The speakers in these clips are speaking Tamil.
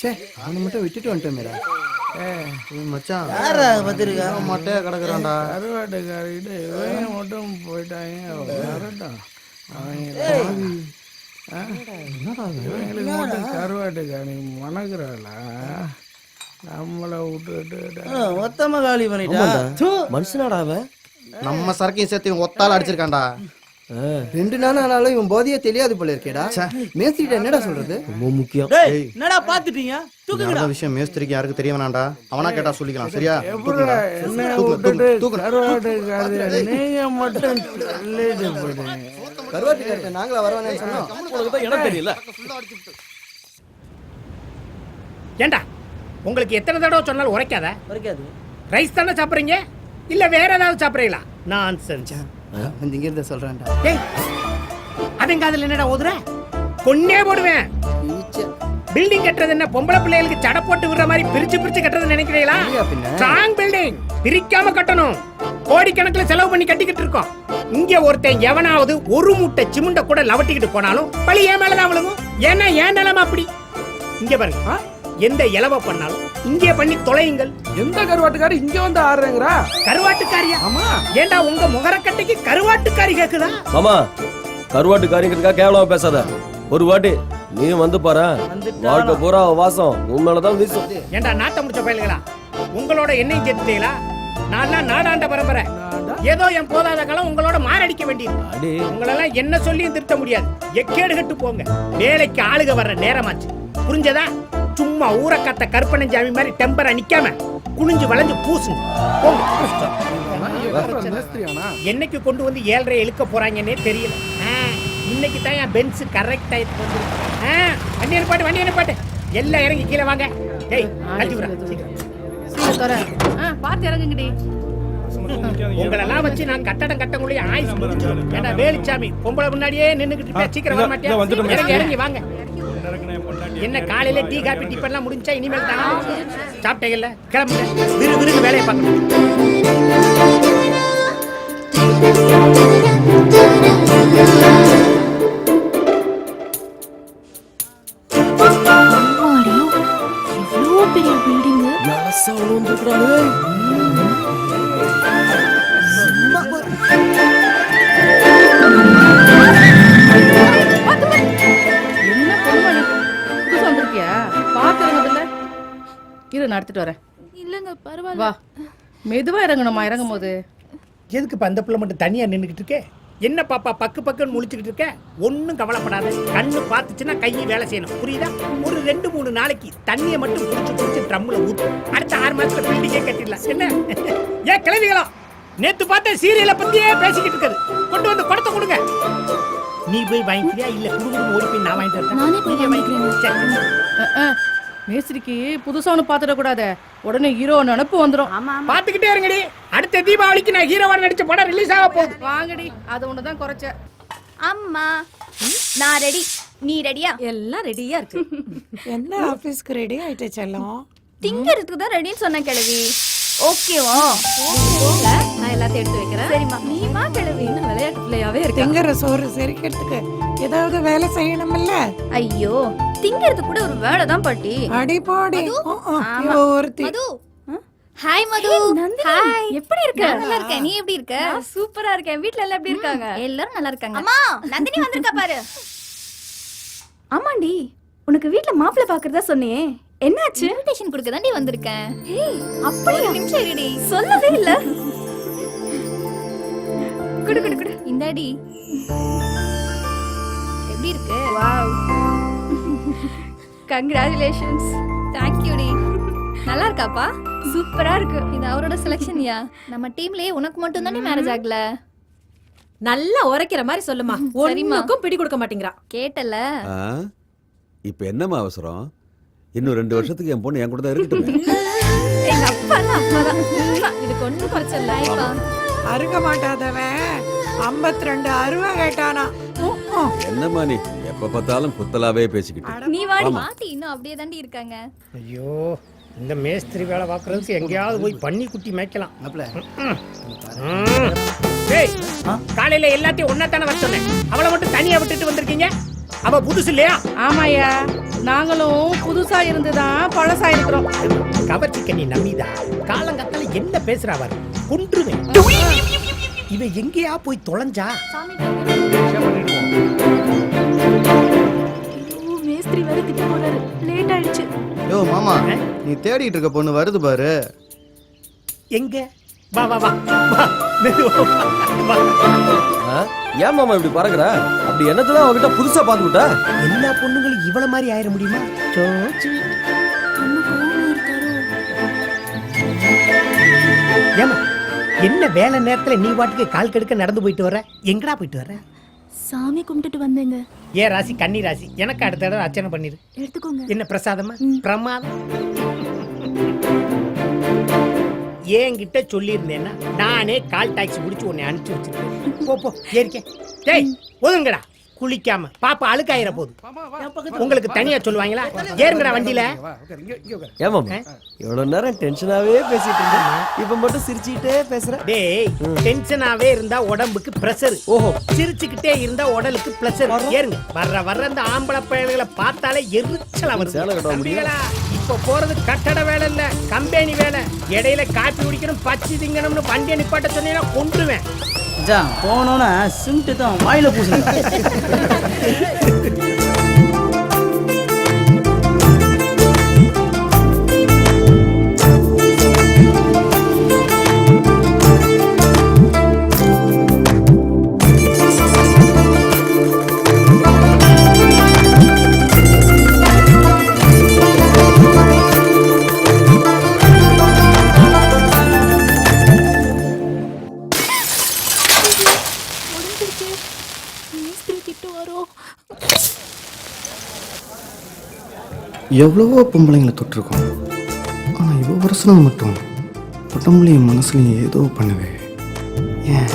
சே அவனை மட்டும் விட்டுட்டு வந்துட்டோமேடா ஏய் மச்சான். யாரா பத்திரிக்கா மட்டையா கிடக்குறான்டா. கருவாட்டுக்காரிக்கிட்ட இவன் மட்டும் போயிட்டாங்க. வரட்டும்? இவங்களுக்கு மட்டும் கருவாட்டுக்காரி மணக்குறாளா? நம்மளை விட்டுட்டு மொத்தமா காலி பண்ணிட்டா. தூ. மனுஷனாடா அவன்? நம்ம சரக்கையும் சேர்த்து இவன் ஒத்தால அடிச்சிருக்கான்டா. ரெண்டு நாள் ஆனாலும் இவன் போதையே தெரியாது போல இருக்கேடா. மேஸ்திரிட்ட என்னடா சொல்றது? ரொம்ப முக்கியம். டேய் என்னடா பாத்துட்டீங்க தூக்குங்கடா. விஷயம் மேஸ்திரிக்கு யாருக்கு தெரிய வேணாம்டா அவனா கேட்டா சொல்லிக்கலாம் சரியா? கருவாட்டுக்கார்ட்ட நாங்களா வரவேன்னு சொன்னோம். இடம் தெரியல. ஏண்டா? உங்களுக்கு எத்தனை தடவை சொன்னாலும் உரைக்காத? வரைக்காது ரைஸ் தானே சாப்பிட்றீங்க? இல்ல வேற ஏதாவது சாப்பிட்றீங்களா? நான் வந்து இங்க இருந்து சொல்றான்டா. ஏய் அதங்க அதுல என்னடா ஓதுற? கொன்னே போடுவேன். பில்டிங் கட்டுறது என்ன? பொம்பளை பிள்ளைகளுக்கு சடை போட்டு விடுற மாதிரி பிரிச்சு பிரிச்சு கட்டுறது நினைக்கிறீங்களா? ஸ்ட்ராங் பில்டிங் பிரிக்காம கட்டணும். கோடிக்கணக்கில் செலவு பண்ணி கட்டிக்கிட்டு இருக்கோம். இங்க ஒருத்தன் எவனாவது ஒரு மூட்டை சிமுண்ட கூட லவட்டிக்கிட்டு போனாலும் பழி ஏன் மேலதான் விழுகும்? ஏன்னா ஏன் நிலைமை அப்படி? இங்க பாருங்க? எந்த இலவ பண்ணாலும் இங்கே பண்ணி தொலையுங்கள். எந்த கருவாட்டுக்காரி இங்க வந்து ஆடுறேங்கிறா? கருவாட்டுக்காரியா? ஆமா. ஏண்டா உங்க முகரக்கட்டைக்கு கருவாட்டுக்காரி கேக்குதா? மாமா கருவாட்டு காரியங்கிறதுக்காக கேவலமா பேசாத. ஒரு வாட்டி நீ வந்து பாரு. வாழ்க்கை பூரா வாசம். உன் மேலதான் வீசும். ஏண்டா நாட்ட முடிச்ச பயல்களா? உங்களோட என்னையும் சேர்த்துட்டீங்களா நான்லாம் நாடாண்ட பரம்பரை. ஏதோ என் போதாத காலம் உங்களோட மாரடிக்க வேண்டியது. அடி. உங்களெல்லாம் என்ன சொல்லியும் திருத்த முடியாது. எக்கேடு கட்டு போங்க. வேலைக்கு ஆளுக வர்ற நேரமாச்சு. புரிஞ்சதா? சும்மா ஊரக்காத்த கற்பனை மாதிரி டெம்பரா நிக்காம குனிஞ்சு வளைஞ்சு பூசுங்க. என்னைக்கு கொண்டு வந்து ஏழரை இழுக்க போறாங்கன்னே தெரியல. ஆ, இன்னைக்கு தான் என் பென்ஸ் கரெக்ட் டயத்துக்கு வந்து வண்டி அனுப்பாட்டு வண்டி அனுப்பாட்டு எல்லாம் இறங்கி கீழே வாங்க. டேய் கட்டி விடுறா. சீக்கிரம் பார்த்து இறங்குங்கடி. உங்களெல்லாம் வச்சு நான் கட்டடம் கட்டக்குள்ளே ஆயுசு ஏன்னா வேலுச்சாமி பொம்பளை முன்னாடியே இருப்பேன் சீக்கிரம் வர மாட்டேன் இறங்கி இறங்கி வாங்க. என்ன காலையில டீ காபி டிஃபன் எல்லாம் முடிஞ்சா இனிமேல் தானா? சாப்பிட்டீங்கல்ல கிளம்புங்க. விறு விறுன்னு வேலையை பார்க்கணும். பெரிய பில்டிங் இரு நான் எடுத்துட்டு வரேன். இல்லங்க பரவாயில்ல. வா. மெதுவா இறங்கணுமா இறங்கும் போது எதுக்கு அந்த பிள்ளை மட்டும் தனியா நின்னுகிட்டு இருக்கே? என்ன பாப்பா பக்கு பக்குன்னு முழிச்சுக்கிட்டு இருக்க? ஒன்னும் கவலைப்படாத. கண்ணு பார்த்துச்சுன்னா கையை வேலை செய்யணும். புரியுதா? ஒரு ரெண்டு மூணு நாளைக்கு தண்ணியை மட்டும் குடிச்சு குடிச்சு ட்ரம்ல ஊத்து. அடுத்த ஆறு மாசத்துல பில்டிங்கே கட்டிடலாம். என்ன? ஏன் கிளவிகளா நேத்து பார்த்த சீரியலை பத்தியே பேசிக்கிட்டு இருக்குது. கொண்டு வந்து படத்தை கொடுங்க. நீ போய் வாங்கிக்கிறியா? இல்ல குடும்பம் ஓடி போய் நான் வாங்கிட்டு வரட்டா? மேஸ்திரிக்கு புதுசா ஒன்று பார்த்துடக்கூடாது உடனே ஹீரோ நினப்பு வந்துடும் பாத்துக்கிட்டே இருங்கடி. அடுத்த தீபாவளிக்கு நான் ஹீரோவா நடிச்ச படம் ரிலீஸ் ஆக போகுது. வாங்கடி அது ஒன்று தான் குறைச்ச. அம்மா நான் ரெடி நீ ரெடியா எல்லாம் ரெடியா இருக்கு. என்ன ஆபீஸ்க்கு ரெடி ஆயிட்டு செல்லம்? திங்கிறதுக்கு தான் ரெடின்னு சொன்ன கிழவி. ஓகேவா போங்க நான் எல்லாத்தையும் எடுத்து வைக்கிறேன். சரிம்மா. நீமா கிழவி. இன்னும் விளையாட்டு பிள்ளையாவே இருக்கு? திங்கிற சோறு செரிக்கிறதுக்கு ஏதாவது வேலை செய்யணும்ல ஐயோ. திங்கிறதுக்கு கூட ஒரு வேலை தான் பாட்டி. அடி போடி. ஒருத்தி. மது? ஹாய் மது. ஹாய் எப்படி இருக்க? நல்லா இருக்கேன். நீ எப்படி இருக்க? சூப்பரா இருக்கேன். வீட்ல எல்லாம் எப்படி இருக்காங்க? எல்லாரும் நல்லா இருக்காங்க. அம்மா நந்தினி வந்திருக்கா பாரு. ஆமாண்டி உனக்கு வீட்ல மாப்பிள்ளை பாக்குறதா சொன்னியே. என்னாச்சு? இன்விடேஷன் கொடுக்க தாண்டி வந்திருக்கேன். ஏய் அப்படியா? நிமிஷம் இருடி. சொல்லவே இல்ல. குடு குடு குடு. இந்தாடி. எப்படி இருக்கு? வாவ் கங்க்ராச்சுலேஷன்ஸ் தேங்க் யூ டி நல்லா இருக்காப்பா சூப்பரா இருக்கு இது அவரோட செலெக்ஷன்யா நம்ம டீம்லயே உனக்கு மட்டும் தானே மேரேஜ் ஆகல? நல்லா உரைக்கிற மாதிரி சொல்லுமா. ஒண்ணுக்கும் பிடி கொடுக்க மாட்டேங்கிறா. கேட்டல. ஆ? இப்போ என்னம்மா அவசரம்? இன்னும் ரெண்டு வருஷத்துக்கு என் பொண்ணு என் கூட தான் இருக்கட்டும். எங்க அப்பா தான் அப்பாதான் இதுக்கு ஒண்ணும் குறைச்சல அருக மாட்டாதவன் ஐம்பத்தி ரெண்டு அருவா கேட்டானா. என்னம்மா நீ? எப்ப பார்த்தாலும் குத்தலாவே பேசிக்கிட்டு நீ வாடி. மாத்தி இன்னும் அப்படியே தாண்டி இருக்காங்க. ஐயோ இந்த மேஸ்திரி வேலை பார்க்கறதுக்கு எங்கேயாவது போய் பண்ணி குட்டி மேய்க்கலாம். டேய் காலையில எல்லாத்தையும் ஒன்னா தானே வர சொன்னேன். அவளை மட்டும் தனியா விட்டுட்டு வந்திருக்கீங்க? அவ புதுசு இல்லையா? ஆமாய்யா. நாங்களும் புதுசா இருந்துதான் பழசா இருக்கிறோம். கவர்ச்சி கண்ணி நம்பிதா? காலங்கத்துல என்ன பேசுறா பாரு? கொன்றுவேன். இவன் எங்கேயா போய் தொலைஞ்சா? மேஸ்திரி வேற திட்ட போறாரு. லேட் ஆயிடுச்சு. யோ மாமா நீ தேடிட்டு இருக்க பொண்ணு வருது பாரு. எங்க? வா வா வா? ஏன் மாமா இப்படி பறக்குற? அப்படி என்னதான் அவகிட்ட புதுசா பாத்துக்கிட்ட எல்லா பொண்ணுங்களும் இவள மாதிரி ஆயிட முடியுமா. ஏம்மா என்ன வேலை நேரத்துல நீ பாட்டுக்கு கால் கெடுக்க நடந்து போயிட்டு வர எங்கடா போயிட்டு வர சாமி கும்பிட்டுட்டு வந்தேங்க. ஏ ராசி? கன்னி ராசி. எனக்கு அடுத்த தடவை அர்ச்சனை பண்ணிரு. எடுத்துக்கோங்க. என்ன பிரசாதமா? பிரமாதம். என்கிட்ட சொல்லியிருந்தேன்னா நானே கால் டாக்ஸி பிடிச்சி உன்னை அனுப்பிச்சு வச்சிருக்கேன். போ போ ஏறிக்க. டேய் ஒதுங்கடா குளிக்காம. பாப்பா அழுக்காயிர போகுது உங்களுக்கு தனியா சொல்லுவாங்களா? ஏறுங்கடா வண்டியில. வா, உட்காரு, இங்க, இங்க உட்காரு. ஏன் மாமா? இவ்வளவு நேரம் டென்ஷனாவே பேசிட்டு இருந்தேன். இப்ப மட்டும் சிரிச்சுக்கிட்டே பேசுற டேய் டென்ஷனாவே இருந்தா உடம்புக்கு பிரஷர் ஓஹோ. சிரிச்சுக்கிட்டே இருந்தா உடலுக்கு பிளஷர் ஏறுங்க. வர்ற வர்ற இந்த ஆம்பளை பயல்களை பார்த்தாலே எரிச்சலா வருது. இப்ப போறது கட்டட வேலை இல்ல கம்பெனி வேலை. இடையில காப்பி குடிக்கணும் பச்சி திங்கணும்னு வண்டியை நிப்பாட்ட சொன்னீங்கன்னா கொண்டுருவேன் மச்சான் போனோன்னா சிமெண்ட் தான் வாயில பூசணும் எவ்வளவோ பொம்பளைங்களை தொட்டிருக்கோம். ஆனா இவ வருஷம் மட்டும் உடம்புலையும் மனசுலையும் ஏதோ பண்ணுவே ஏன்?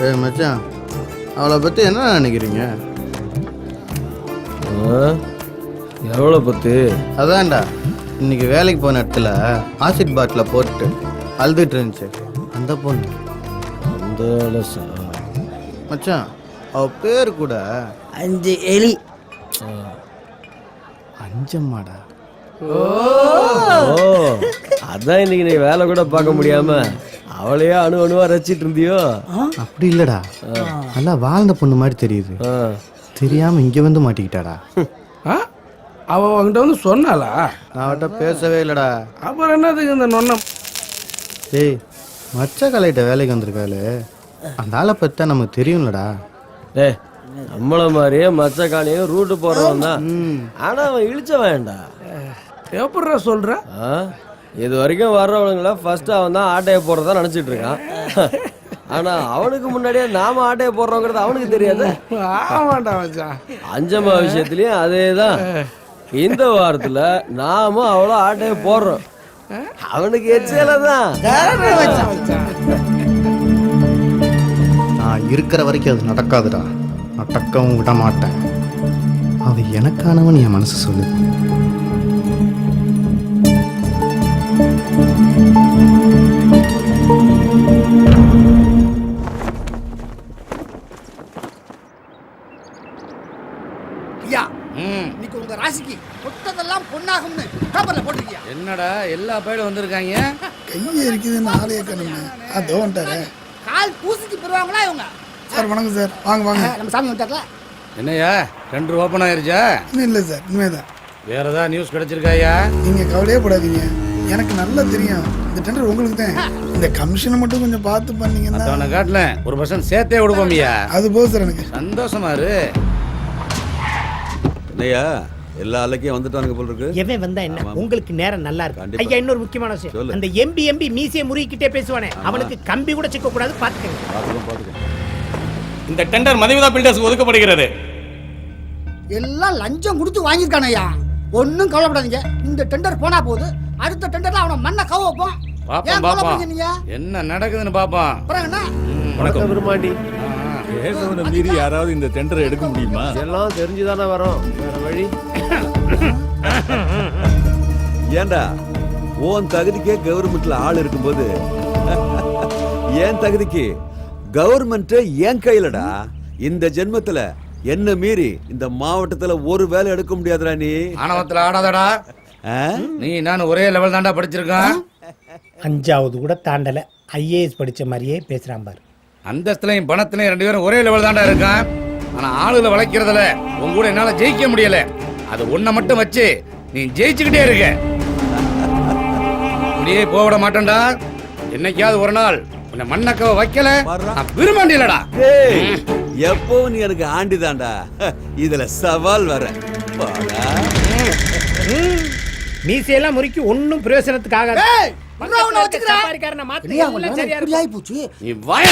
ஏய் மச்சான் அவளை பத்தி என்ன நினைக்கிறீங்க? எவ்வளவு பத்து? அதான்டா இன்னைக்கு வேலைக்கு போன இடத்துல ஆசிட் பாட்டில போட்டு அழுதுட்டு இருந்துச்சு. அந்த பொண்ணு. அந்த. மச்சான் அவ பேர் கூட அஞ்சு எலி. அஞ்சம்மாடா. ஓ. அதான் இன்னைக்கு நீ வேலை கூட பார்க்க முடியாம அவளையே அணு அணுவா ரசிச்சிட்டு இருந்தியோ? அப்படி இல்லடா. நல்லா வாழ்ந்த பொண்ணு மாதிரி தெரியுது. தெரியாம இங்க வந்து மாட்டிக்கிட்டாடா. ஆ? அவ அவன்கிட்ட வந்து சொன்னாளா? நான் அவட்ட பேசவே இல்லடா. அப்புறம் என்னதுக்கு இந்த நொன்னம் ஏய் மச்ச கலையிட்ட வேலைக்கு வந்திருக்காளு. அந்த ஆளை பத்தி தான் நமக்கு தெரியும்லடா. டேய் நம்மள மாதிரியே மச்ச காலையும் ரூட்டு போறவன் தான். ஆனா அவன் இழிச்ச வேண்டா எப்படிடா சொல்ற? இது வரைக்கும் வர்றவனுங்கள ஃபர்ஸ்ட் அவன் தான் ஆட்டைய போடுறதா நினைச்சிட்டு இருக்கான். ஆனா அவனுக்கு முன்னாடியே நாம ஆட்டைய போடுறோங்கிறது அவனுக்கு தெரியாது. ஆமாண்டா மச்சான். அஞ்சம்மா விஷயத்துலயும் அதேதான். இந்த வாரத்துல நாம அவ்வளோ ஆட்டைய போடுறோம். அவனுக்கு எச்சல தான். நான் இருக்கிற வரைக்கும் அது நடக்காதுடா. நடக்கவும் விட மாட்டேன் அது எனக்கானவன் என் மனசு சொல்லுது ஐயா இன்னைக்கு உங்க ராசிக்கு புத்ததெல்லாம் பொண்ணாகும்னு பேப்பர்ல போட்டிருக்கியா? என்னடா எல்லா பயிலும் வந்திருக்காங்க? கையே இருக்குதுன்னு ஆளே கணுங்க அதோ வந்துட்டாரு. கால் பூசிக்கு பெறுவாங்களா இவங்க? சார் வணக்கம் சார். வாங்க வாங்க. நம்ம சாமி வந்துட்டார்ல? என்னய்யா ரெண்டு ஓப்பன் ஆயிருச்சா? இன்னும் இல்லை சார் இனிமேல் தான். வேற ஏதாவது நியூஸ் கிடைச்சிருக்காயா நீங்கள் கவலையே படாதீங்க. எனக்கு நல்லா தெரியும். இந்த டெண்டர் உங்களுக்கு தான். இந்த கமிஷனை மட்டும் கொஞ்சம் பார்த்து பண்ணீங்கன்னா மத்தவனை காட்டல ஒரு பர்சன்ட் சேர்த்தே கொடுப்போம்யா? அது போதும் சார் எனக்கு. சந்தோஷமா இரு. என்னய்யா எல்லா அலைக்கையும் வந்துட்டானுங்க போல இருக்கு. எவன் வந்தா என்ன. உங்களுக்கு நேரம் நல்லா இருக்கு. ஐயா இன்னொரு முக்கியமான விஷயம். அந்த எம்பி எம்பி மீசிய முறுக்கிட்டே பேசுவானே. அவனுக்கு கம்பி கூட சிக்க கூடாது பாத்துக்கங்க பாத்துக்கோ பாத்துக்கோ இந்த டெண்டர் மதிவதா பில்டர்ஸ் ஒதுக்கப்படுகிறது. எல்லாம் லஞ்சம் கொடுத்து வாங்கியிருக்கான ஐயா ஒன்றும் கவலைப்படாதீங்க. இந்த டெண்டர் போனா போகுது அடுத்த டெண்டர்ல அவனை மண்ணை கவ வைப்போம். பாப்போம் ஏன் பாப்போம். என்ன நடக்குதுன்னு பாப்போம். அப்புறம் என்ன? வணக்கம். பெருமாண்டி கேசவனை மீறி யாராவது இந்த டெண்டரை எடுக்க முடியுமா? எல்லாம் தெரிஞ்சுதானே வரோம். வேற வழி. ஏன்டா உன் தகுதிக்கே கவர்மெண்ட்ல ஆள் இருக்கும்போது என் தகுதிக்கு? கவர்மெண்ட் என் கையிலடா. இந்த ஜென்மத்துல என்ன மீறி இந்த மாவட்டத்துல ஒரு வேலை எடுக்க முடியாதுடா நீ? ஆணவத்துல ஆடாதடா? நீ நான் ஒரே லெவல் தான்டா படிச்சிருக்கான். அஞ்சாவது கூட தாண்டல. ஐஏஎஸ் படிச்ச மாதிரியே பேசுறான் பாரு. அந்தஸ்துலையும் பணத்திலையும் ரெண்டு பேரும் ஒரே லெவல் தான்டா இருக்கான். ஆனா ஆளுகளை வளைக்கிறதுல உன் கூட என்னால ஜெயிக்க முடியல. அது ஒன்ன மட்டும் வச்சு நீ ஜெயிச்சுக்கிட்டே இருக்க. அப்படியே போக மாட்டேன்டா. என்னைக்காவது ஒரு நாள் உன்னை மண்ணக்கவ வைக்கல? நான் விரும்பாண்டியலடா டேய், எப்பவும் நீ எனக்கு ஆண்டிதான்டா. இதுல சவால் வர. மீசையெல்லாம் முறுக்கி ஒன்னும் பிரயோசனத்துக்கு ஆகாது. உன்னை வச்சுக்கிறேன். சம்பாதிக்காரனை மாத்து, இல்லையா, எல்லாம் அவன் சரியா. ஆயிப்போச்சு நீ வாய